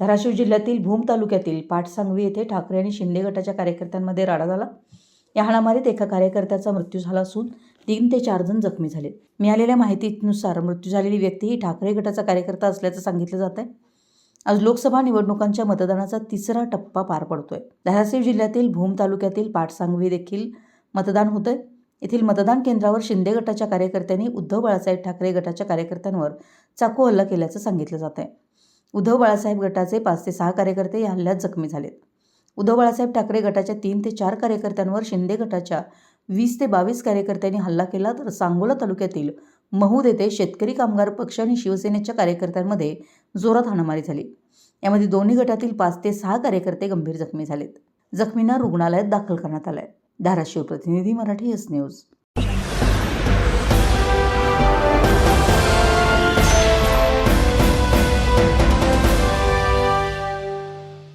धाराशिव जिल्ह्यातील भूम तालुक्यातील पाटसांगवी येथे ठाकरे आणि शिंदे गटाच्या कार्यकर्त्यांमध्ये राडा झाला. या हाणामारीत एका कार्यकर्त्याचा मृत्यू झाला असून तीन ते चार जण जखमी झाले. मिळालेल्या माहितीनुसार मृत्यू झालेली व्यक्ती ही ठाकरे गटाचा कार्यकर्ता असल्याचं सांगितलं जात आहे आज लोकसभा निवडणुकांच्या मतदानाचा तिसरा टप्पा पार पडतोय. धाराशिव जिल्ह्यातील भूम तालुक्यातील पाटसांगवी देखील मतदान होतंय. येथील मतदान केंद्रावर शिंदे गटाच्या कार्यकर्त्यांनी उद्धव बाळासाहेब ठाकरे गटाच्या कार्यकर्त्यांवर चाकू हल्ला केल्याचं सांगितलं जात आहे उद्धव बाळासाहेब गटाचे पाच ते सहा कार्यकर्ते या हल्ल्यात जखमी झालेत. उद्धव बाळासाहेब ठाकरे गटाच्या तीन ते चार कार्यकर्त्यांवर शिंदे गटाच्या वीस ते बावीस कार्यकर्त्यांनी हल्ला केला तर सांगोला तालुक्यातील महूद येथे शेतकरी कामगार पक्ष आणि शिवसेनेच्या कार्यकर्त्यांमध्ये जोरात हाणामारी झाली. यामध्ये दोन्ही गटातील पाच ते सहा कार्यकर्ते गंभीर जखमी झालेत. जखमींना रुग्णालयात दाखल करण्यात आलंय. धाराशिव प्रतिनिधी मराठी एस न्यूज.